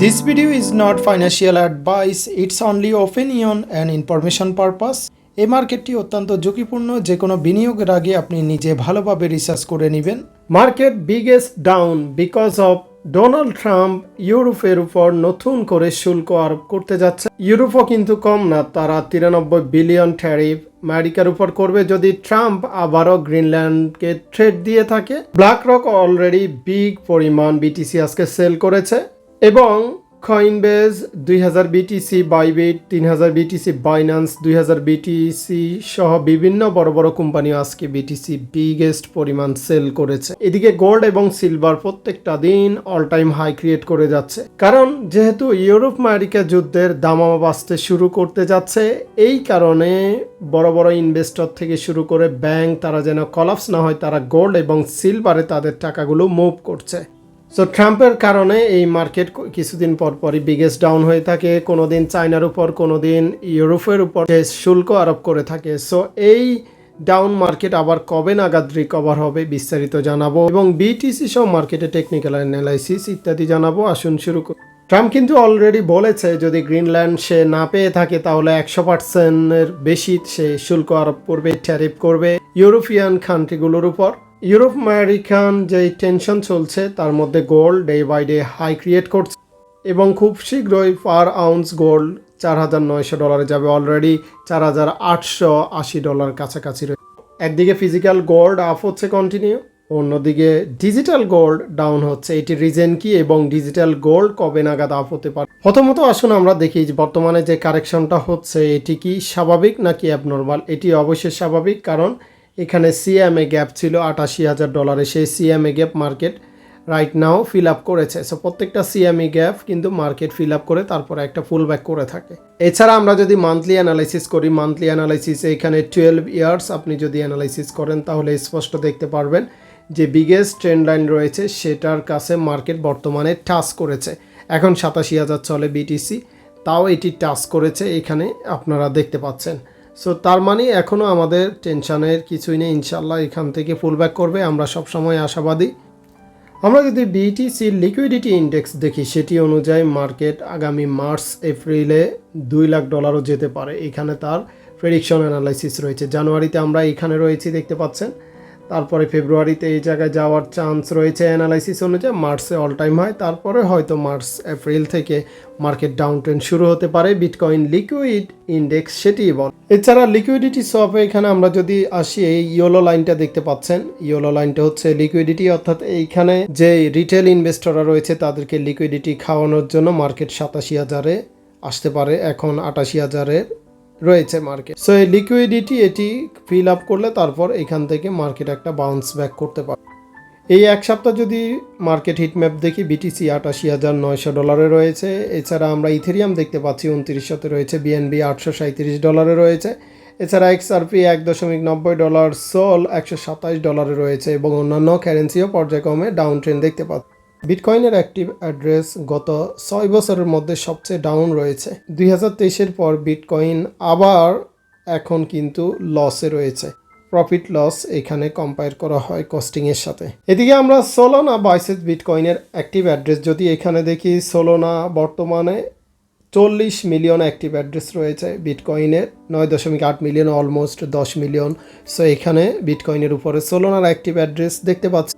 This video is not financial advice, it's only opinion and information purpose. এই মার্কেটটি অত্যন্ত ঝুঁকিপূর্ণ। যে কোনো বিনিয়োগের আগে আপনি নিজে ভালোভাবে রিসার্চ করে নেবেন। Market biggest down because of Donald Trump ইউরোপের উপর নতুন করে শুল্ক আরোপ করতে যাচ্ছে। ইউরোপও কিন্তু কম না তারা তিরানব্বই বিলিয়ন ট্যারিফ আমেরিকার উপর করবে। যদি ট্রাম্প আবারও গ্রিনল্যান্ডকে থ্রেড দিয়ে থাকে ব্ল্যাক রক অলরেডি বিগ পরিমাণ বিটিসি আজকে সেল করেছে। এবং কয়েনবেজ দুই হাজার বিটিসি বাইবিট তিন হাজার বিটিসি বাইন্যান্স দুই হাজার বিটিসি সহ বিভিন্ন বড় বড় কোম্পানি আজকে বিটিসি বিগেস্ট পরিমাণ সেল করেছে। এদিকে গোল্ড এবং সিলভার প্রত্যেকটা দিন অল টাইম হাই ক্রিয়েট করে যাচ্ছে। কারণ যেহেতু ইউরোপ আমেরিকা যুদ্ধের দামামা বাঁচতে শুরু করতে যাচ্ছে, এই কারণে বড় বড় ইনভেস্টর থেকে শুরু করে ব্যাংক তারা যেন কলাপস না হয়, তারা গোল্ড এবং সিলভারে তাদের টাকাগুলো মুভ করছে। সো ট্রাম্পের কারণে এই মার্কেট কিছুদিন পর পরই বিগেস্ট ডাউন হয়ে থাকে। কোনো দিন চায়নার উপর কোনো দিন ইউরোপের উপর শুল্ক আরোপ করে থাকে। সো এই ডাউন মার্কেট আবার কবে নাগাদ রিকভার হবে বিস্তারিত জানাব এবং বিটিসি সহ মার্কেটে টেকনিক্যাল অ্যানালাইসিস ইত্যাদি জানাব। আসুন শুরু করি। ট্রাম্প কিন্তু অলরেডি বলেছে, যদি গ্রিনল্যান্ড সে না পেয়ে থাকে, তাহলে একশো পার্সেন্টের বেশি সে শুল্ক আরোপ করবে ট্যারিফ করবে। ইউরোপিয়ান কান্ট্রিগুলোর উপর। ইউরোপ আমেরিকান যে টেনশন চলছে, তার মধ্যে gold day by day high create করছে এবং খুব শীঘ্রই পার আউন্স গোল্ড চার হাজার নয়শো ডলারে যাবে অলরেডি, চার হাজার আটশো আশি ডলার কাছাকাছি রয়েছে একদিকে ফিজিক্যাল গোল্ড আপ হচ্ছে কন্টিনিউ অন্যদিকে ডিজিটাল গোল্ড ডাউন হচ্ছে। এটি রিজন কি এবং ডিজিটাল গোল্ড কবে নাগাদ আপ হতে পারে? প্রথমত আসুন আমরা দেখি যে বর্তমানে যে কারেকশনটা হচ্ছে, এটি কি স্বাভাবিক নাকি অ্যাবনর্মাল এটি অবশ্যই স্বাভাবিক কারণ এখানে সিএমএ গ্যাপ ছিল আটাশি হাজার ডলারে সেই CME gap market right now fill up করেছে। সো প্রত্যেকটা সিএমই গ্যাপ কিন্তু মার্কেট ফিল আপ করে তারপরে একটা ফুল ব্যাক করে থাকে। এছাড়া আমরা যদি মান্থলি অ্যানালাইসিস করি মান্থলি অ্যানালাইসিস এখানে টুয়েলভ ইয়ার্স আপনি যদি অ্যানালাইসিস করেন, তাহলে স্পষ্ট দেখতে পারবেন যে বিগেস্ট ট্রেন্ড লাইন রয়েছে, সেটার কাছে মার্কেট বর্তমানে টাচ করেছে। এখন সাতাশি হাজার চলে বিটিসি তাও এটি টাচ করেছে। এখানে আপনারা দেখতে পাচ্ছেন সো তার মানে এখনও আমাদের টেনশনের কিছুই নেই। ইনশাল্লাহ এখান থেকে ফুল ব্যাক করবে। আমরা সবসময় আশাবাদী। আমরা যদি বিটিসি লিকুইডিটি ইন্ডেক্স দেখি, সেটি অনুযায়ী মার্কেট আগামী মার্চ, এপ্রিলে দুই লাখ ডলারও যেতে পারে। এখানে তার প্রেডিকশন অ্যানালাইসিস রয়েছে। জানুয়ারিতে আমরা এখানে রয়েছি, দেখতে পাচ্ছেন। তারপরে ফেব্রুয়ারিতে এই জায়গায় যাওয়ার চান্স রয়েছে অ্যানালাইসিস অনুযায়ী। মার্চে অল টাইম হয় তারপরে হয়তো মার্চ, এপ্রিল থেকে মার্কেট ডাউন ট্রেন্ড শুরু হতে পারে। বিটকয়েন লিকুইড ইন্ডেক্স সেটি বল। এছাড়া লিকুইডিটি সফে এখানে আমরা যদি আসি, এই ইয়োলো লাইনটা দেখতে পাচ্ছেন। ইয়োলো লাইনটা হচ্ছে লিকুইডিটি অর্থাৎ এইখানে যে রিটেল ইনভেস্টররা রয়েছে, তাদেরকে লিকুইডিটি খাওয়ানোর জন্য মার্কেট সাতাশি হাজারে আসতে পারে। এখন আটাশি হাজারের রয়েছে মার্কেট সো এই লিকুইডিটি এটি ফিল আপ করলে তারপর এখান থেকে মার্কেট একটা বাউন্স ব্যাক করতে পারে এই এক সপ্তাহ যদি মার্কেট হিটম্যাপ দেখি বিটিসি আটাশি হাজার নয়শো ডলারে রয়েছে। এছাড়া আমরা ইথেরিয়াম দেখতে পাচ্ছি, উনত্রিশশোতে রয়েছে। বিএনবি আটশো সাঁত্রিশ ডলারে রয়েছে। এছাড়া এক্সআরপি এক দশমিক নব্বই ডলার সোল একশো সাতাশ ডলারে রয়েছে এবং অন্যান্য কারেন্সিও পর্যায়ক্রমে ডাউন ট্রেন দেখতে পাচ্ছি। বিটকয়েনের অ্যাক্টিভ অ্যাড্রেস গত ছয় বছরের মধ্যে সবচেয়ে ডাউন রয়েছে। দুই হাজার তেইশের পর বিটকয়েন আবার এখন কিন্তু লসে রয়েছে। প্রফিট লস এখানে কম্পেয়ার করা হয় কস্টিংয়ের সাথে। এদিকে আমরা সোলোনা বাইসেস বিটকয়েনের অ্যাক্টিভ অ্যাড্রেস, যদি এখানে দেখি সোলোনা বর্তমানে চল্লিশ মিলিয়ন অ্যাক্টিভ অ্যাড্রেস রয়েছে বিটকয়েনের, নয় দশমিক আট মিলিয়ন, অলমোস্ট দশ মিলিয়ন। সো এখানে বিটকয়েনের উপরে সোলোনার অ্যাক্টিভ অ্যাড্রেস দেখতে পাচ্ছি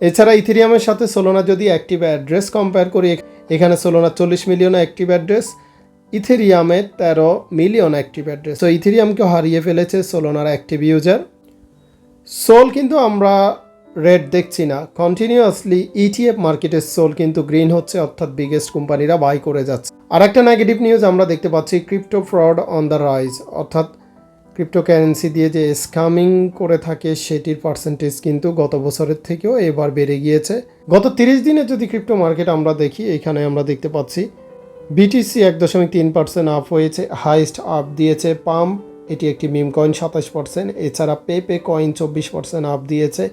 এছাড়া ইথেরিয়ামের সাথে সোলোনা যদি অ্যাক্টিভ অ্যাড্রেস কম্পেয়ার করি, এখানে সোলোনা চল্লিশ মিলিয়ন অ্যাক্টিভ অ্যাড্রেস ইথেরিয়ামের তেরো মিলিয়ন অ্যাক্টিভ অ্যাড্রেস তো ইথেরিয়ামকে হারিয়ে ফেলেছে সোলোনার অ্যাক্টিভ ইউজার সোল কিন্তু আমরা রেড দেখছি না। কন্টিনিউয়াসলি ইটিএফ মার্কেটের সোল কিন্তু গ্রিন হচ্ছে, অর্থাৎ বিগেস্ট কোম্পানিরা বাই করে যাচ্ছে। আর একটা নেগেটিভ নিউজ আমরা দেখতে পাচ্ছি crypto fraud on the rise অর্থাৎ ক্রিপ্টোকারেন্সি দিয়ে যে স্কামিং করে থাকে সেটির পার্সেন্টেজ কিন্তু গত বছরের থেকেও এবার বেড়ে গিয়েছে। গত তিরিশ দিনে যদি ক্রিপ্টো মার্কেট আমরা দেখি, এখানে আমরা দেখতে পাচ্ছি বিটিসি এক দশমিক তিন পার্সেন্ট আপ হয়েছে হাইস্ট আপ দিয়েছে পাম্প এটি একটি মিম কয়েন সাতাশ পার্সেন্ট এছাড়া পে পে কয়েন চব্বিশ পার্সেন্ট আপ দিয়েছে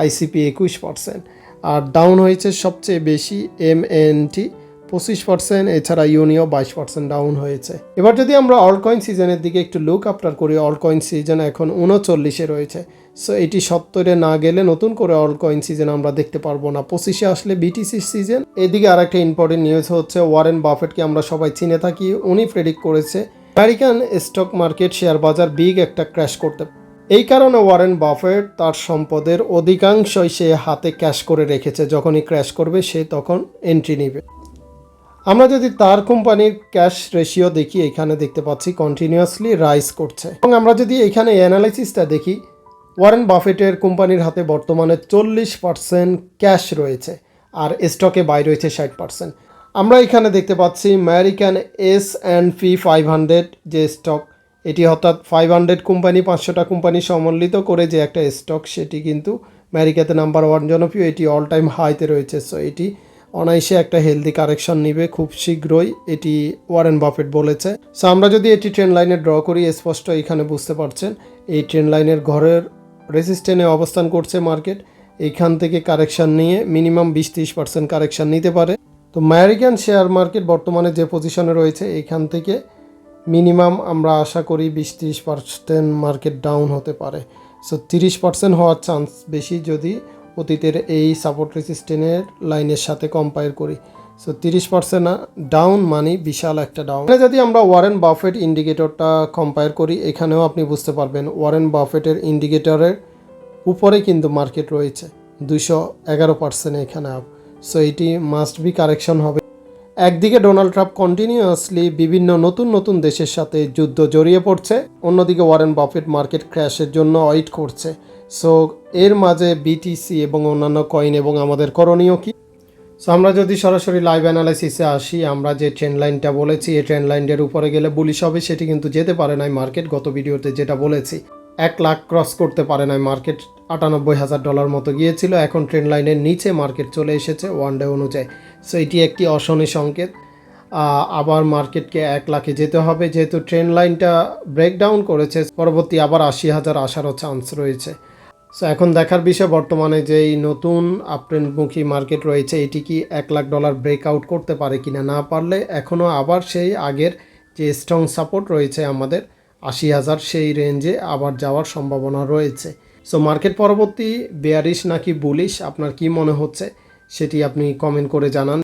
আইসিপি একুশ পার্সেন্ট আর ডাউন হয়েছে সবচেয়ে বেশি এম এন টি পঁচিশ পার্সেন্ট এছাড়া ইউনিও বাইশ পার্সেন্ট ডাউন হয়েছে। এবার যদি আমরা অল কয়েন সিজনের দিকে একটু লুক আফটার করি অল কয়েন সিজন এখন উনচল্লিশে রয়েছে। সো এটি সত্তরে না গেলে নতুন করে অল কয়েন সিজন আমরা দেখতে পারব না। পঁচিশে আসলে বিটিসি সিজন এদিকে আর একটা ইম্পর্টেন্ট নিউজ হচ্ছে ওয়ারেন বাফেটকে আমরা সবাই চিনে থাকি। উনি প্রেডিক্ট করেছে আমেরিকান স্টক মার্কেট শেয়ার বাজার বিগ একটা ক্র্যাশ করতে। এই কারণে ওয়ারেন বাফেট তার সম্পদের অধিকাংশই সে হাতে ক্যাশ করে রেখেছে। যখনই ক্র্যাশ করবে, সে তখন এন্ট্রি নেবে। আমরা যদি তার কোম্পানির ক্যাশ রেশিও দেখি, এখানে দেখতে পাচ্ছি কন্টিনিউয়াসলি রাইজ করছে। এবং আমরা যদি এখানে অ্যানালাইসিসটা দেখি ওয়ারেন বাফেটের কোম্পানির হাতে বর্তমানে চল্লিশ পার্সেন্ট ক্যাশ রয়েছে আর স্টকে বাই রয়েছে ষাট পার্সেন্ট আমরা এখানে দেখতে পাচ্ছি American S and P five hundred যে স্টক এটি অর্থাৎ ফাইভ হান্ড্রেড কোম্পানি, পাঁচশোটা কোম্পানি সম্মিলিত করে যে একটা স্টক সেটি কিন্তু আমেরিকাতে নাম্বার ওয়ান জনপ্রিয়, এটি অল টাইম হাইতে রয়েছে। সো এটি অনায়াসে একটা হেলদি কারেকশন নিবে খুব শীঘ্রই, এটি ওয়ারেন বাফেট বলেছে। সো আমরা যদি এটি ট্রেন লাইনে ড্র করি, স্পষ্ট এখানে বুঝতে পারছেন, এই ট্রেন লাইনের ঘরের রেসিস্টেন্টে অবস্থান করছে মার্কেট এইখান থেকে কারেকশন নিয়ে মিনিমাম বিশ তিরিশ পার্সেন্ট কারেকশন নিতে পারে। তো আমেরিকান শেয়ার মার্কেট বর্তমানে যে পজিশনে রয়েছে এইখান থেকে মিনিমাম আমরা আশা করি বিশ তিরিশ পার্সেন্ট মার্কেট ডাউন হতে পারে। সো তিরিশ পার্সেন্ট হওয়ার চান্স বেশি যদি অতীতের এই সাপোর্ট রেসিস্টেন্টের লাইনের সাথে কম্পেয়ার করি। সো তিরিশ পার্সেন্ট ডাউন মানে বিশাল একটা ডাউন এখানে যদি আমরা ওয়ারেন বাফেট ইন্ডিকেটরটা কম্পেয়ার করি, এখানেও আপনি বুঝতে পারবেন ওয়ারেন বাফেটের ইন্ডিকেটরের উপরে কিন্তু মার্কেট রয়েছে। দুইশো এগারো পার্সেন্ট এখানে আপ সো এটি মাস্ট বি কারেকশন হবে। একদিকে ডোনাল্ড ট্রাম্প কন্টিনিউয়াসলি বিভিন্ন নতুন নতুন দেশের সাথে যুদ্ধ জড়িয়ে পড়ছে। অন্যদিকে ওয়ারেন বাফেট মার্কেট ক্র্যাশের জন্য ওয়েট করছে। সো এর মাঝে বিটিসি এবং অন্যান্য কয়েন এবং আমাদের করণীয় কি? সো আমরা যদি সরাসরি লাইভ অ্যানালাইসিসে আসি, আমরা যে ট্রেন্ড লাইনটা বলেছি, এই ট্রেন্ড লাইনের উপরে গেলে বুলিশ হবে, সেটি কিন্তু যেতে পারে নাই মার্কেট গত ভিডিওতে যেটা বলেছি। এক লাখ ক্রস করতে পারে নাই মার্কেট আটানব্বই হাজার ডলার মতো গিয়েছিল, এখন ট্রেন্ড লাইনের নিচে মার্কেট চলে এসেছে ওয়ান ডে অনুযায়ী। সো এটি একটি অশনি সংকেত। আবার মার্কেটকে এক লাখে যেতে হবে, যেহেতু ট্রেন লাইনটা ব্রেকডাউন করেছে, পরবর্তী আবার আশি হাজার আসারও চান্স রয়েছে। সো এখন দেখার বিষয়, বর্তমানে যেই নতুন আপট্রেন্ডমুখী মার্কেট রয়েছে, এটি কি এক লাখ ডলার ব্রেকআউট করতে পারে কিনা না পারলে, এখনও আবার সেই আগের যে স্ট্রং সাপোর্ট রয়েছে আমাদের, আশি হাজার সেই রেঞ্জে আবার যাওয়ার সম্ভাবনা রয়েছে। সো মার্কেট পরবর্তী বেয়ারিশ নাকি বুলিশ আপনার কি মনে হচ্ছে, সেটি আপনি কমেন্ট করে জানান।